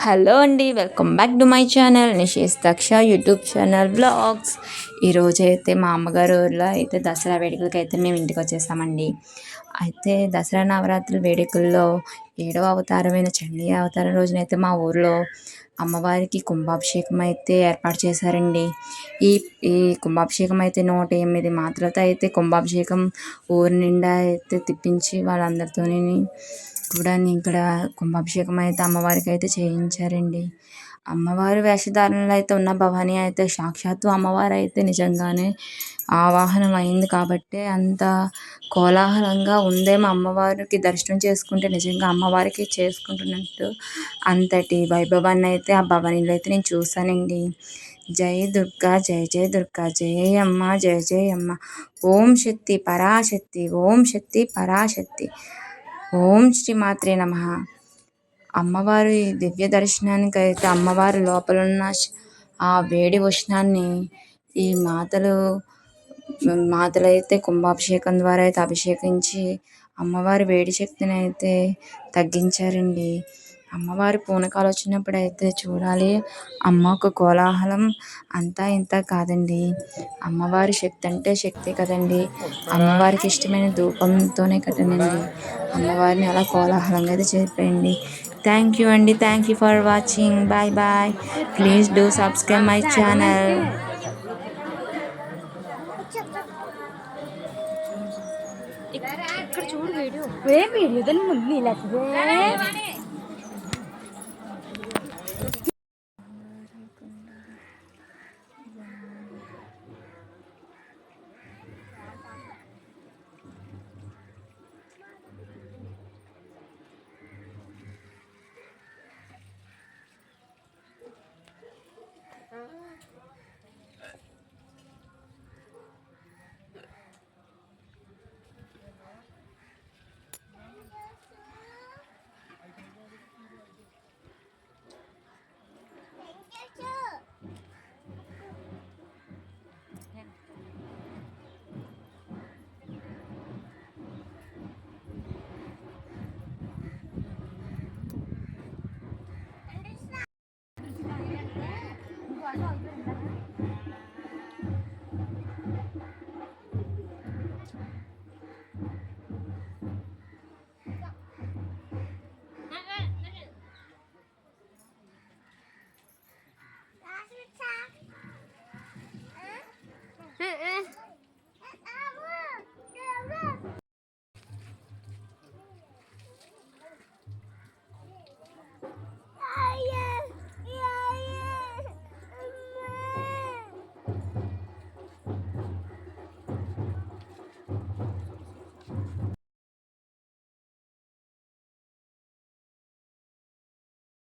Hello అండి welcome back to my channel. Nishesh Daksha YouTube channel blogs. ఈరోజు అయితే మా అమ్మగారు ఊర్లో అయితే దసరా వేడుకలకి అయితే మేము ఇంటికి వచ్చేసామండి అయితే దసరా నవరాత్రుల వేడుకల్లో ఏడవ అవతారమైన చండీ అవతారం రోజునైతే మా ఊర్లో అమ్మవారికి కుంభాభిషేకం అయితే ఏర్పాటు చేశారండి. ఈ ఈ కుంభాభిషేకం అయితే నూట ఎనిమిది మాత్రలతో అయితే కుంభాభిషేకం ఊరి నిండా అయితే తిప్పించి వాళ్ళందరితోని కూడా ఇక్కడ కుంభాభిషేకం అయితే అమ్మవారికి అయితే చేయించారండి. అమ్మవారు వేషధారణలో అయితే ఉన్న భవాని అయితే సాక్షాత్తు అమ్మవారు అయితే నిజంగానే ఆవాహనం అయింది కాబట్టి అంత కోలాహలంగా ఉందేమో అమ్మవారికి దర్శనం చేసుకుంటే నిజంగా అమ్మవారికి చేసుకుంటున్నట్టు అంతటి వైభవాన్ని అయితే ఆ భవానీలో అయితే నేను చూశానండి. జై దుర్గా జయ జయ దుర్గా జయ అమ్మ జయ జయ అమ్మ. ఓం శక్తి పరాశక్తి ఓం శక్తి పరాశక్తి. ఓం శ్రీమాత్రే నమ. అమ్మవారి దివ్య దర్శనానికి అయితే అమ్మవారి లోపల ఉన్న ఆ వేడి ఉష్ణాన్ని ఈ మాతలు మాతలు అయితే కుంభాభిషేకం ద్వారా అయితే అభిషేకించి అమ్మవారి వేడి శక్తిని అయితే తగ్గించారండి. అమ్మవారి పూనకాలు వచ్చినప్పుడు అయితే చూడాలి. అమ్మ ఒక కోలాహలం అంతా ఇంత కాదండి. అమ్మవారి శక్తి అంటే శక్తి కదండి. అమ్మవారికి ఇష్టమైన ధూపంతోనే కదండి అమ్మవారిని అలా కోలాహలంగా అయితే చెప్పండి థ్యాంక్ యూ అండి thank you for watching bye bye please do subscribe my channel ఇక్కడ చూడు వీడియో. ఏ వీడియో? దాని ముందు Uh -huh. 让